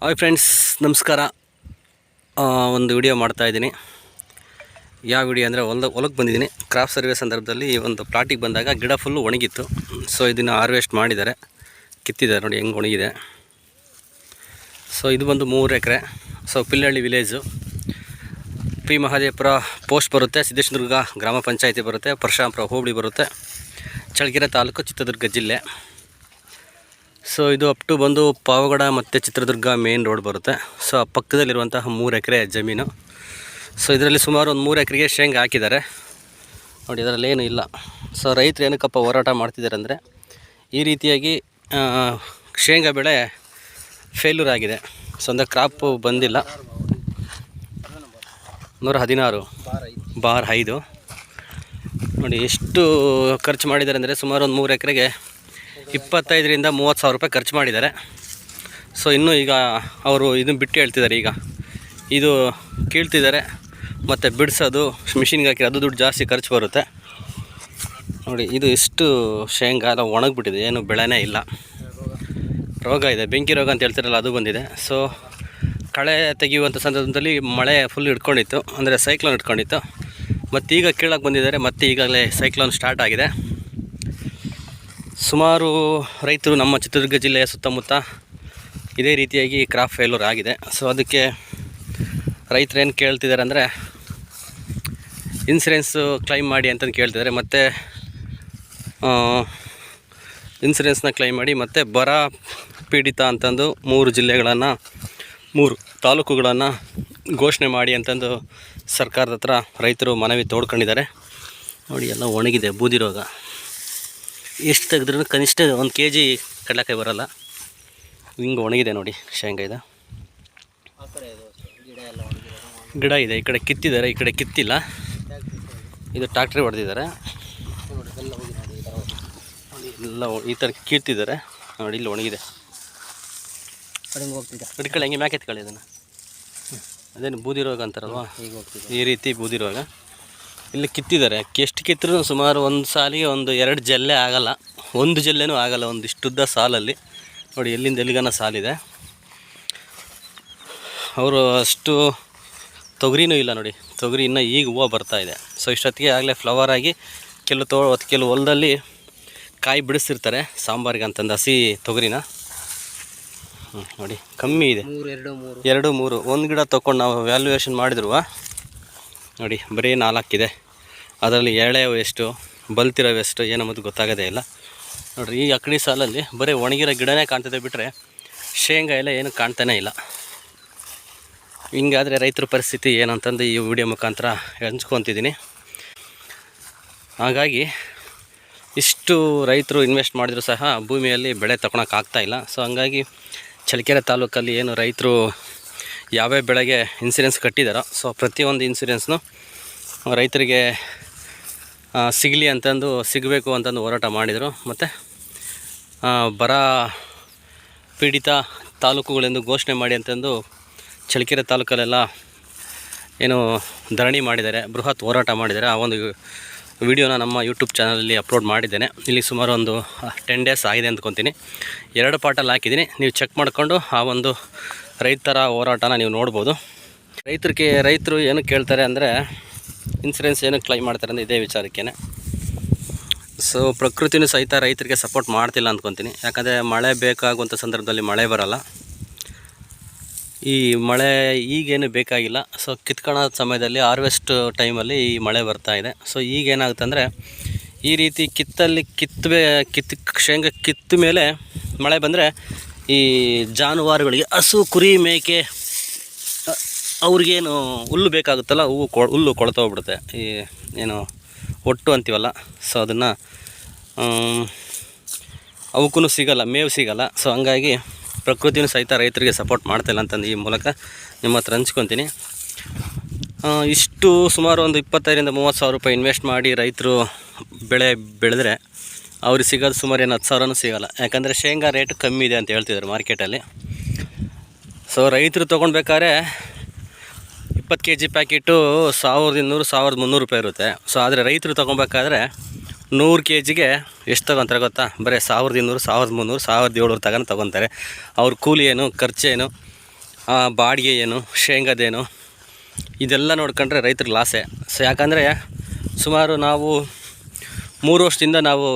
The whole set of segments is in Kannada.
ಹಾಯ್ ಫ್ರೆಂಡ್ಸ್, ನಮಸ್ಕಾರ. ಒಂದು ವಿಡಿಯೋ ಮಾಡ್ತಾ ಇದ್ದೀನಿ. ಯಾವ ವಿಡಿಯೋ ಅಂದರೆ ಹೊಲ್ದ ಹೊಲಕ್ಕೆ ಬಂದಿದ್ದೀನಿ. ಕ್ರಾಪ್ ಸರ್ವೆ ಸಂದರ್ಭದಲ್ಲಿ ಒಂದು ಪ್ಲಾಟಿಗೆ ಬಂದಾಗ ಗಿಡ ಫುಲ್ಲು ಒಣಗಿತ್ತು. ಸೊ ಇದನ್ನು ಹಾರ್ವೆಸ್ಟ್ ಮಾಡಿದ್ದಾರೆ. ಕಿತ್ತಿದ್ದಾರೆ ನೋಡಿ, ಹೆಂಗೆ ಒಣಗಿದೆ. ಸೊ ಇದು ಬಂದು ಮೂರು ಎಕರೆ. So Pillahalli village P Mahadevapura post ಬರುತ್ತೆ. ಸಿದ್ದೇಶ್ವರ್ಗ ಗ್ರಾಮ ಪಂಚಾಯಿತಿ ಬರುತ್ತೆ. ಪರಶುರಾಮಪುರ ಹೋಬಳಿ ಬರುತ್ತೆ. ಚಳ್ಳಕೆರೆ ತಾಲೂಕು ಚಿತ್ರದುರ್ಗ ಜಿಲ್ಲೆ. ಸೊ ಇದು ಅಪ್ ಟು ಬಂದು ಪಾವಗಡ ಮತ್ತು ಚಿತ್ರದುರ್ಗ ಮೇನ್ ರೋಡ್ ಬರುತ್ತೆ. ಸೊ ಆ ಪಕ್ಕದಲ್ಲಿರುವಂತಹ ಮೂರು ಎಕರೆ ಜಮೀನು. ಸೊ ಇದರಲ್ಲಿ ಸುಮಾರು ಒಂದು ಮೂರು ಎಕರೆಗೆ ಶೇಂಗಾ ಹಾಕಿದ್ದಾರೆ. ನೋಡಿ, ಇದರಲ್ಲಿ ಏನು ಇಲ್ಲ. ಸೊ ರೈತರು ಏನಕ್ಕಪ್ಪ ಹೋರಾಟ ಮಾಡ್ತಿದ್ದಾರೆ ಅಂದರೆ ಈ ರೀತಿಯಾಗಿ ಶೇಂಗಾ ಬೆಳೆ ಫೇಲ್ಯೂರ್ ಆಗಿದೆ. ಸೊ ಅಂದರೆ ಕ್ರಾಪು ಬಂದಿಲ್ಲ. ನೂರ ಹದಿನಾರು. ಬಾರ್ ಐದು. ನೋಡಿ, ಎಷ್ಟು ಖರ್ಚು ಮಾಡಿದ್ದಾರೆ ಅಂದರೆ ಸುಮಾರು ಒಂದು ಮೂರು ಎಕರೆಗೆ ಇಪ್ಪತ್ತೈದರಿಂದ ಮೂವತ್ತು ಸಾವಿರ ರೂಪಾಯಿ ಖರ್ಚು ಮಾಡಿದ್ದಾರೆ. ಸೊ ಇನ್ನೂ ಈಗ ಅವರು ಇದನ್ನು ಬಿಟ್ಟು ಹೇಳ್ತಿದ್ದಾರೆ ಈಗ. ಇದು ಕೀಳ್ತಿದ್ದಾರೆ, ಮತ್ತು ಬಿಡಿಸೋದು ಮಿಷಿನ್ಗೆ ಹಾಕಿ ಅದು ದುಡ್ಡು ಜಾಸ್ತಿ ಖರ್ಚು ಬರುತ್ತೆ. ನೋಡಿ, ಇದು ಇಷ್ಟು ಶೇಂಗಾ ಎಲ್ಲ ಒಣಗಿಬಿಟ್ಟಿದೆ, ಏನು ಬೆಳೆನೇ ಇಲ್ಲ. ರೋಗ ಇದೆ, ಬೆಂಕಿ ರೋಗ ಅಂತ ಹೇಳ್ತಿರಲ್ಲ, ಅದು ಬಂದಿದೆ. ಸೊ ಕಳೆ ತೆಗೆಯುವಂಥ ಸಂದರ್ಭದಲ್ಲಿ ಮಳೆ ಫುಲ್ ಹಿಡ್ಕೊಂಡಿತ್ತು, ಅಂದರೆ ಸೈಕ್ಲೋನ್ ಹಿಡ್ಕೊಂಡಿತ್ತು. ಮತ್ತೀಗ ಈಗ ಕೀಳಕ್ಕೆ ಬಂದಿದ್ದಾರೆ, ಮತ್ತೆ ಈಗಾಗಲೇ ಸೈಕ್ಲೋನ್ ಸ್ಟಾರ್ಟ್ ಆಗಿದೆ. ಸುಮಾರು ರೈತರು ನಮ್ಮ ಚಿತ್ರದುರ್ಗ ಜಿಲ್ಲೆಯ ಸುತ್ತಮುತ್ತ ಇದೇ ರೀತಿಯಾಗಿ ಕ್ರಾಪ್ ಫೇಲ್ಯೂರ್ ಆಗಿದೆ. ಸೊ ಅದಕ್ಕೆ ರೈತರು ಏನು ಕೇಳ್ತಿದ್ದಾರೆ ಅಂದರೆ ಇನ್ಸೂರೆನ್ಸು ಕ್ಲೈಮ್ ಮಾಡಿ ಅಂತಂದು ಕೇಳ್ತಿದ್ದಾರೆ ಮತ್ತು ಇನ್ಸೂರೆನ್ಸ್ನ ಕ್ಲೈಮ್ ಮಾಡಿ ಮತ್ತು ಬರ ಪೀಡಿತ ಅಂತಂದು ಮೂರು ಜಿಲ್ಲೆಗಳನ್ನು, ಮೂರು ತಾಲೂಕುಗಳನ್ನು ಘೋಷಣೆ ಮಾಡಿ ಅಂತಂದು ಸರ್ಕಾರದ ಹತ್ರ ರೈತರು ಮನವಿ ತೋಡ್ಕೊಂಡಿದ್ದಾರೆ ನೋಡಿ, ಎಲ್ಲ ಒಣಗಿದೆ ಬೂದಿ ರೋಗ ಎಷ್ಟು ತೆಗೆದ್ರೂ ಕನಿಷ್ಠ ಒಂದು ಕೆ ಜಿ ಕಡಲೆಕಾಯಿ ಬರೋಲ್ಲ. ಹಿಂಗೆ ಒಣಗಿದೆ ನೋಡಿ ಶೇಂಗಾ ಇದು ಗಿಡ ಇದೆ, ಈ ಕಡೆ ಕಿತ್ತಿದ್ದಾರೆ, ಈ ಕಡೆ ಕಿತ್ತಿಲ್ಲ. ಇದು ಟ್ಯಾಕ್ಟ್ರಿ ಹೊಡೆದಿದ್ದಾರೆ. ಎಲ್ಲ ಈ ಥರ ಕೀರ್ತಿದ್ದಾರೆ. ನೋಡಿ, ಇಲ್ಲಿ ಒಣಗಿದೆ. ಕಡಿಮೆ ಹೋಗ್ತಿದ್ದ ಹೆಂಗೆ ಮ್ಯಾಕೆ ಎತ್ಕೊಳ್ಳಿ ಅದನ್ನು ಅದೇನು ಬೂದಿ ರೋಗ ಅಂತಾರಲ್ವಾ? ಈ ರೀತಿ ಬೂದಿ ರೋಗ ಇಲ್ಲಿ ಕಿತ್ತಿದ್ದಾರೆ. ಎಷ್ಟು ಕಿತ್ತರೂ ಸುಮಾರು ಒಂದು ಸಾಲಿಗೆ ಒಂದು ಎರಡು ಜಲ್ಲೆ ಆಗಲ್ಲ. ಒಂದು ಜಲ್ಲೆನೂ ಆಗಲ್ಲ ಒಂದಿಷ್ಟುದ್ದ ಸಾಲಲ್ಲಿ. ನೋಡಿ ಎಲ್ಲಿಂದ ಎಲ್ಲಿಗನ ಸಾಲಿದೆ. ಅವರು ಅಷ್ಟು ತೊಗರಿನೂ ಇಲ್ಲ ನೋಡಿ. ತೊಗರಿ ಇನ್ನೂ ಈಗ ಹೂವು ಬರ್ತಾ ಇದೆ. ಸೊ ಇಷ್ಟೊತ್ತಿಗೆ ಆಗಲೇ ಫ್ಲವರ್ ಆಗಿ ಕೆಲವು ತೋ ಕೆಲವು ಹೊಲದಲ್ಲಿ ಕಾಯಿ ಬಿಡಿಸ್ತಿರ್ತಾರೆ ಸಾಂಬಾರಿಗೆ ಅಂತಂದು ಹಸಿ ತೊಗರಿನ. ಹ್ಞೂ ನೋಡಿ ಕಮ್ಮಿ ಇದೆ. ಮೂರು ಎರಡು ಮೂರು. ಎರಡು ಮೂರು. ಒಂದು ಗಿಡ ತೊಗೊಂಡು ನಾವು ವ್ಯಾಲ್ಯೂಯೇಷನ್ ಮಾಡಿದ್ರು. ನೋಡಿ, ಬರೀ ನಾಲ್ಕಿದೆ. ಅದರಲ್ಲಿ ಎಳೆ ಎಷ್ಟು ಬಲ್ತಿರೋ ಎಷ್ಟು ಏನಂಬುದು ಗೊತ್ತಾಗೋದೇ ಇಲ್ಲ. ನೋಡಿರಿ, ಈ ಅಕ್ಕಡಿ ಸಾಲಲ್ಲಿ ಬರೀ ಒಣಗಿರೋ ಗಿಡನೇ ಕಾಣ್ತದೆ ಬಿಟ್ಟರೆ ಶೇಂಗಾ ಎಲ್ಲ ಏನು ಕಾಣ್ತಾನೇ ಇಲ್ಲ. ಹಿಂಗಾದರೆ ರೈತರ ಪರಿಸ್ಥಿತಿ ಏನಂತಂದು ಈ ವಿಡಿಯೋ ಮುಖಾಂತರ ಹಂಚ್ಕೊತಿದ್ದೀನಿ. ಹಾಗಾಗಿ, ಇಷ್ಟು ರೈತರು ಇನ್ವೆಸ್ಟ್ ಮಾಡಿದರೂ ಸಹ ಭೂಮಿಯಲ್ಲಿ ಬೆಳೆ ತಗೊಳಕ್ಕಾಗ್ತಾಯಿಲ್ಲ ಸೊ, ಹಂಗಾಗಿ ಚಳ್ಳಕೆರೆ ತಾಲೂಕಲ್ಲಿ ಏನು ರೈತರು ಯಾವ್ಯಾವ ಬೆಳೆಗೆ ಇನ್ಸೂರೆನ್ಸ್ ಕಟ್ಟಿದಾರೋ ಸೊ ಪ್ರತಿಯೊಂದು ಇನ್ಸೂರೆನ್ಸ್ನು ರೈತರಿಗೆ ಸಿಗಲಿ ಅಂತಂದು, ಸಿಗಬೇಕು ಅಂತಂದು ಹೋರಾಟ ಮಾಡಿದರು. ಮತ್ತು ಬರ ಪೀಡಿತ ತಾಲೂಕುಗಳೆಂದು ಘೋಷಣೆ ಮಾಡಿ ಅಂತಂದು ಚಳ್ಳಕೆರೆ ತಾಲೂಕಲ್ಲೆಲ್ಲ ಏನು ಧರಣಿ ಮಾಡಿದ್ದಾರೆ, ಬೃಹತ್ ಹೋರಾಟ ಮಾಡಿದ್ದಾರೆ. ಆ ಒಂದು ವಿಡಿಯೋನ ನಮ್ಮ ಯೂಟ್ಯೂಬ್ ಚಾನಲಲ್ಲಿ ಅಪ್ಲೋಡ್ ಮಾಡಿದ್ದೇನೆ. ಇಲ್ಲಿ ಸುಮಾರು ಒಂದು ಟೆನ್ ಡೇಸ್ ಆಗಿದೆ ಅಂದ್ಕೊತೀನಿ. ಎರಡು ಪಾಟಲ್ಲಿ ಹಾಕಿದ್ದೀನಿ. ನೀವು ಚೆಕ್ ಮಾಡಿಕೊಂಡು ಆ ಒಂದು ರೈತರ ಹೋರಾಟನ ನೀವು ನೋಡ್ಬೋದು. ರೈತರಿಗೆ, ರೈತರು ಏನು ಕೇಳ್ತಾರೆ ಅಂದರೆ ಇನ್ಸೂರೆನ್ಸ್ ಏನು ಕ್ಲೈಮ್ ಮಾಡ್ತಾರೆ ಅಂದರೆ ಇದೇ ವಿಚಾರಕ್ಕೇ ಸೊ ಪ್ರಕೃತಿನೂ ಸಹಿತ ರೈತರಿಗೆ ಸಪೋರ್ಟ್ ಮಾಡ್ತಿಲ್ಲ ಅಂದ್ಕೊತೀನಿ. ಯಾಕಂದರೆ ಮಳೆ ಬೇಕಾಗುವಂಥ ಸಂದರ್ಭದಲ್ಲಿ ಮಳೆ ಬರಲ್ಲ. ಈ ಮಳೆ ಈಗೇನು ಬೇಕಾಗಿಲ್ಲ. ಸೊ ಕಿತ್ಕೊಳ್ಳೋ ಸಮಯದಲ್ಲಿ ಹಾರ್ವೆಸ್ಟ್ ಟೈಮಲ್ಲಿ ಈ ಮಳೆ ಬರ್ತಾ ಇದೆ. ಸೊ ಈಗೇನಾಗುತ್ತೆ ಅಂದರೆ, ಈ ರೀತಿ ಕಿತ್ತಲ್ಲಿ ಕಿತ್ತಬೇ ಕಿತ್ತು ಶೇಂಗಾ ಕಿತ್ತ ಮೇಲೆ ಮಳೆ ಬಂದರೆ ಈ ಜಾನುವಾರುಗಳಿಗೆ ಹಸು, ಕುರಿ, ಮೇಕೆ, ಅವ್ರಿಗೇನು ಹುಲ್ಲು ಬೇಕಾಗುತ್ತಲ್ಲ, ಹೂವು ಕೊ, ಹುಲ್ಲು ಕೊಳ್ತೋಗ್ಬಿಡುತ್ತೆ ಈ ಏನು ಒಟ್ಟು ಅಂತೀವಲ್ಲ ಸೊ ಅದನ್ನು ಅವಕ್ಕೂ ಸಿಗಲ್ಲ, ಮೇವು ಸಿಗಲ್ಲ. ಸೊ ಹಂಗಾಗಿ ಪ್ರಕೃತಿಯೂ ಸಹಿತ ರೈತರಿಗೆ ಸಪೋರ್ಟ್ ಮಾಡ್ತಾಯಿಲ್ಲ ಅಂತಂದು ಈ ಮೂಲಕ ನಿಮ್ಮ ಹತ್ರ ಹಂಚ್ಕೊತೀನಿ. ಇಷ್ಟು ಸುಮಾರು ಒಂದು ಇಪ್ಪತ್ತೈದರಿಂದ ಮೂವತ್ತು ಸಾವಿರ ರೂಪಾಯಿ ಇನ್ವೆಸ್ಟ್ ಮಾಡಿ ರೈತರು ಬೆಳೆ ಬೆಳೆದ್ರೆ ಅವ್ರಿಗೆ ಸಿಗೋದು ಸುಮಾರು ಏನು ಹತ್ತು ಸಾವಿರನೂ ಸಿಗೋಲ್ಲ. ಯಾಕಂದರೆ ಶೇಂಗಾ ರೇಟ್ ಕಮ್ಮಿ ಇದೆ ಅಂತ ಹೇಳ್ತಿದ್ದಾರೆ ಮಾರ್ಕೆಟಲ್ಲಿ ಸೊ ರೈತರು ತೊಗೊಳ್ಬೇಕಾದ್ರೆ ಇಪ್ಪತ್ತು ಕೆ ಜಿ ಪ್ಯಾಕೆಟು ಸಾವಿರದ ಇನ್ನೂರು, ಸಾವಿರದ ಮುನ್ನೂರು ರೂಪಾಯಿ ಇರುತ್ತೆ. ಸೊ ಆದರೆ ರೈತರು ತೊಗೊಬೇಕಾದ್ರೆ ನೂರು ಕೆ ಜಿಗೆ ಎಷ್ಟು ತೊಗೊತಾರೆ ಗೊತ್ತಾ? ಬರೀ ಸಾವಿರದ ಇನ್ನೂರು, ಸಾವಿರದ ಮುನ್ನೂರು, ಸಾವಿರದ ಏಳ್ನೂರು ತಗೊಂಡು ತೊಗೊತಾರೆ. ಅವ್ರ ಕೂಲಿ ಏನು ಖರ್ಚೇನು ಬಾಡಿಗೆ ಏನು ಶೇಂಗಾದೇನು ಇದೆಲ್ಲ ನೋಡ್ಕೊಂಡ್ರೆ ರೈತರಿಗೆ ಲಾಸೆ. ಸೊ ಯಾಕಂದರೆ ಸುಮಾರು ನಾವು ಮೂರು ವರ್ಷದಿಂದ ನಾವು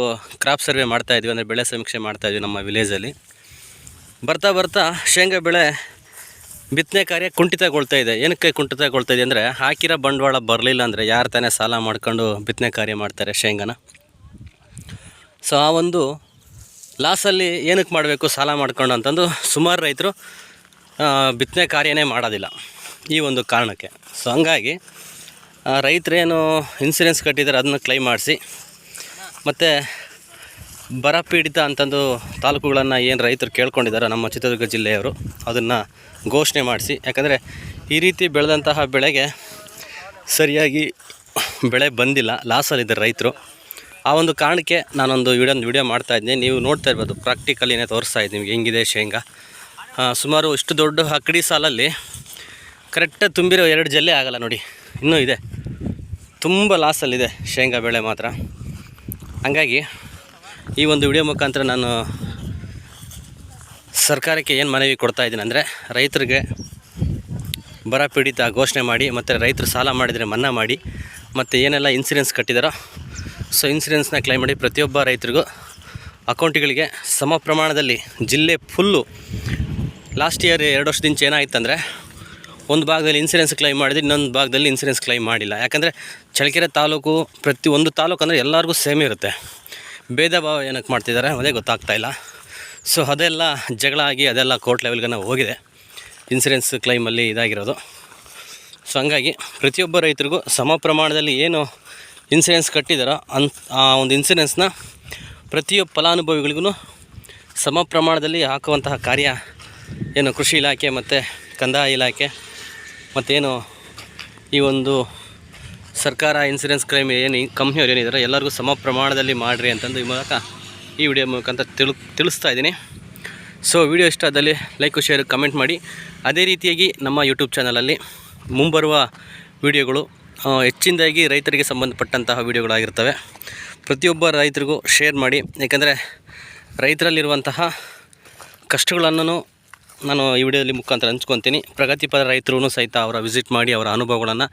ಕ್ರಾಪ್ ಸರ್ವೆ ಮಾಡ್ತಾಯಿದ್ವಿ ಅಂದರೆ ಬೆಳೆ ಸಮೀಕ್ಷೆ ಮಾಡ್ತಾಯಿದ್ವಿ ನಮ್ಮ ವಿಲೇಜಲ್ಲಿ ಬರ್ತಾ ಬರ್ತಾ ಶೇಂಗಾ ಬೆಳೆ ಬಿತ್ತನೆ ಕಾರ್ಯ ಕುಂಠಿತಗೊಳ್ತಾ ಇದೆ. ಏನಕ್ಕೆ ಕುಂಠಿತಗೊಳ್ತಾ ಇದೆ ಅಂದರೆ ಹಾಕಿರೋ ಬಂಡವಾಳ ಬರಲಿಲ್ಲ ಅಂದರೆ ಯಾರು ತಾನೇ ಸಾಲ ಮಾಡ್ಕೊಂಡು ಬಿತ್ತನೆ ಕಾರ್ಯ ಮಾಡ್ತಾರೆ ಶೇಂಗಾನ. ಸೊ ಆ ಒಂದು ಲಾಸಲ್ಲಿ ಏನಕ್ಕೆ ಮಾಡಬೇಕು ಸಾಲ ಮಾಡ್ಕೊಂಡು ಅಂತಂದು ಸುಮಾರು ರೈತರು ಬಿತ್ತನೆ ಕಾರ್ಯನೇ ಮಾಡೋದಿಲ್ಲ ಈ ಒಂದು ಕಾರಣಕ್ಕೆ. ಸೊ ಹಂಗಾಗಿ ರೈತರೇನು ಇನ್ಸೂರೆನ್ಸ್ ಕಟ್ಟಿದ್ದಾರೆ ಅದನ್ನು ಕ್ಲೈಮ್ ಮಾಡಿಸಿ ಮತ್ತು ಬರ ಪೀಡಿತ ಅಂತಂದು ತಾಲೂಕುಗಳನ್ನು ಏನು ರೈತರು ಕೇಳ್ಕೊಂಡಿದ್ದಾರೆ ನಮ್ಮ ಚಿತ್ರದುರ್ಗ ಜಿಲ್ಲೆಯವರು, ಅದನ್ನು ಘೋಷಣೆ ಮಾಡಿಸಿ. ಯಾಕಂದರೆ ಈ ರೀತಿ ಬೆಳೆದಂತಹ ಬೆಳೆಗೆ ಸರಿಯಾಗಿ ಬೆಳೆ ಬಂದಿಲ್ಲ ಲಾಸಲ್ಲಿದ್ದಾರೆ ರೈತರು. ಆ ಒಂದು ಕಾರಣಕ್ಕೆ ನಾನೊಂದು ವಿಡಿಯೋ ವಿಡಿಯೋ ಮಾಡ್ತಾ ಇದ್ದೀನಿ ನೀವು ನೋಡ್ತಾ ಇರ್ಬೋದು ಪ್ರಾಕ್ಟಿಕಲಿನೇ ತೋರಿಸ್ತಾ ಇದ್ದೀನಿ ನಿಮಗೆ ಹೆಂಗಿದೆ ಶೇಂಗಾ. ಸುಮಾರು ಇಷ್ಟು ದೊಡ್ಡ ಹಕ್ಕಡಿ ಸಾಲಲ್ಲಿ ಕರೆಕ್ಟಾಗಿ ತುಂಬಿರೋ ಎರಡು ಜಲ್ಲೆ ಆಗಲ್ಲ ನೋಡಿ, ಇನ್ನೂ ಇದೆ. ತುಂಬ ಲಾಸಲ್ಲಿದೆ ಶೇಂಗಾ ಬೆಳೆ ಮಾತ್ರ. ಹಂಗಾಗಿ ಈ ಒಂದು ವಿಡಿಯೋ ಮುಖಾಂತರ ನಾನು ಸರ್ಕಾರಕ್ಕೆ ಏನು ಮನವಿ ಕೊಡ್ತಾ ಇದ್ದೀನಿ ಅಂದರೆ ರೈತರಿಗೆ ಬರ ಪೀಡಿತ ಘೋಷಣೆ ಮಾಡಿ ಮತ್ತು ರೈತರು ಸಾಲ ಮಾಡಿದರೆ ಮನ್ನಾ ಮಾಡಿ ಮತ್ತು ಏನೆಲ್ಲ ಇನ್ಸೂರೆನ್ಸ್ ಕಟ್ಟಿದಾರೋ ಸೊ ಇನ್ಸೂರೆನ್ಸ್ನ ಕ್ಲೈಮ್ ಮಾಡಿ ಪ್ರತಿಯೊಬ್ಬ ರೈತರಿಗೂ ಅಕೌಂಟ್ಗಳಿಗೆ ಸಮ ಪ್ರಮಾಣದಲ್ಲಿ ಜಿಲ್ಲೆ ಫುಲ್ಲು ಲಾಸ್ಟ್ ಇಯರ್ ಎರಡು ವರ್ಷದಿಂದ ಏನಾಯ್ತಂದರೆ ಒಂದು ಭಾಗದಲ್ಲಿ ಇನ್ಸೂರೆನ್ಸ್ ಕ್ಲೈಮ್ ಮಾಡಿದ್ರೆ ಇನ್ನೊಂದು ಭಾಗದಲ್ಲಿ ಇನ್ಸೂರೆನ್ಸ್ ಕ್ಲೈಮ್ ಮಾಡಿಲ್ಲ. ಯಾಕಂದರೆ ಚಳ್ಳಕೆರೆ ತಾಲೂಕು ಪ್ರತಿ ಒಂದು ತಾಲೂಕು ಅಂದರೆ ಎಲ್ಲರಿಗೂ ಸೇಮ್ ಇರುತ್ತೆ. ಭೇದ ಭಾವ ಏನಕ್ಕೆ ಮಾಡ್ತಿದ್ದಾರೆ ಅದೇ ಗೊತ್ತಾಗ್ತಾ ಇಲ್ಲ. ಸೊ ಅದೆಲ್ಲ ಜಗಳ ಆಗಿ ಅದೆಲ್ಲ ಕೋರ್ಟ್ ಲೆವೆಲ್ಗೆ ಹೋಗಿದೆ. ಇನ್ಸೂರೆನ್ಸ್ ಕ್ಲೈಮಲ್ಲಿ ಇದಾಗಿರೋದು. ಸೊ ಹಂಗಾಗಿ ಪ್ರತಿಯೊಬ್ಬ ರೈತರಿಗೂ ಸಮ ಪ್ರಮಾಣದಲ್ಲಿ ಏನು ಇನ್ಸೂರೆನ್ಸ್ ಕಟ್ಟಿದಾರೋ ಅನ್, ಆ ಒಂದು ಇನ್ಸೂರೆನ್ಸ್ನ ಪ್ರತಿಯೊಬ್ಬ ಫಲಾನುಭವಿಗಳಿಗೂ ಸಮ ಪ್ರಮಾಣದಲ್ಲಿ ಹಾಕುವಂತಹ ಕಾರ್ಯ ಏನು ಕೃಷಿ ಇಲಾಖೆ ಮತ್ತು ಕಂದಾಯ ಇಲಾಖೆ ಮತ್ತೇನು, ಈ ಒಂದು ಸರ್ಕಾರ ಇನ್ಸೂರೆನ್ಸ್ ಕ್ಲೈಮ್ ಏನು ಕಂಪ್ನಿಯವ್ರು ಏನಿದ್ದಾರೆ ಎಲ್ಲರಿಗೂ ಸಮ ಪ್ರಮಾಣದಲ್ಲಿ ಮಾಡಿರಿ ಅಂತಂದು ಈ ಮೂಲಕ ಈ ವಿಡಿಯೋ ಮುಖಾಂತರ ತಿಳು, ತಿಳಿಸ್ತಾ ಇದ್ದೀನಿ. ಸೊ ವಿಡಿಯೋ ಇಷ್ಟ ಆದಲ್ಲಿ ಲೈಕ್ ಶೇರ್ ಕಮೆಂಟ್ ಮಾಡಿ. ಅದೇ ರೀತಿಯಾಗಿ ನಮ್ಮ ಯೂಟ್ಯೂಬ್ ಚಾನಲಲ್ಲಿ ಮುಂಬರುವ ವಿಡಿಯೋಗಳು ಹೆಚ್ಚಿನದಾಗಿ ರೈತರಿಗೆ ಸಂಬಂಧಪಟ್ಟಂತಹ ವಿಡಿಯೋಗಳಾಗಿರ್ತವೆ ಪ್ರತಿಯೊಬ್ಬ ರೈತರಿಗೂ ಶೇರ್ ಮಾಡಿ. ಏಕೆಂದರೆ ರೈತರಲ್ಲಿರುವಂತಹ ಕಷ್ಟಗಳನ್ನು ನಾನು ಈ ವಿಡಿಯೋದಲ್ಲಿ ಮುಖಾಂತರ ಹಂಚ್ಕೊತೀನಿ. ಪ್ರಗತಿಪರ ರೈತರು ಸಹಿತ ಅವರ ವಿಸಿಟ್ ಮಾಡಿ ಅವರ ಅನುಭವಗಳನ್ನು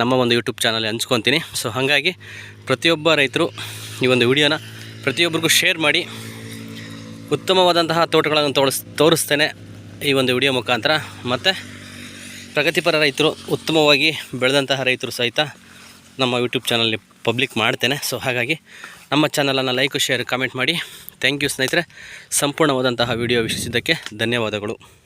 ನಮ್ಮ ಒಂದು ಯೂಟ್ಯೂಬ್ ಚಾನಲ್ಲಿ ಹಂಚ್ಕೊತೀನಿ. ಸೊ ಹಾಗಾಗಿ ಪ್ರತಿಯೊಬ್ಬ ರೈತರು ಈ ಒಂದು ವಿಡಿಯೋನ ಪ್ರತಿಯೊಬ್ಬರಿಗೂ ಶೇರ್ ಮಾಡಿ, ಉತ್ತಮವಾದಂತಹ ತೋಟಗಳನ್ನು ತೋರಿಸ್, ತೋರಿಸ್ತೇನೆ ಈ ಒಂದು ವಿಡಿಯೋ ಮುಖಾಂತರ. ಮತ್ತು ಪ್ರಗತಿಪರ ರೈತರು ಉತ್ತಮವಾಗಿ ಬೆಳೆದಂತಹ ರೈತರು ಸಹಿತ ನಮ್ಮ ಯೂಟ್ಯೂಬ್ ಚಾನಲ್ಲಿ ಪಬ್ಲಿಕ್ ಮಾಡ್ತೇನೆ. ಸೊ ಹಾಗಾಗಿ ನಮ್ಮ ಚಾನಲನ್ನು ಲೈಕ್ ಶೇರ್ ಕಮೆಂಟ್ ಮಾಡಿ. ಥ್ಯಾಂಕ್ ಯು ಸ್ನೇಹಿತರೆ. ಸಂಪೂರ್ಣವಾದಂತಹ ವಿಡಿಯೋ ವೀಕ್ಷಿಸಿದ್ದಕ್ಕೆ ಧನ್ಯವಾದಗಳು.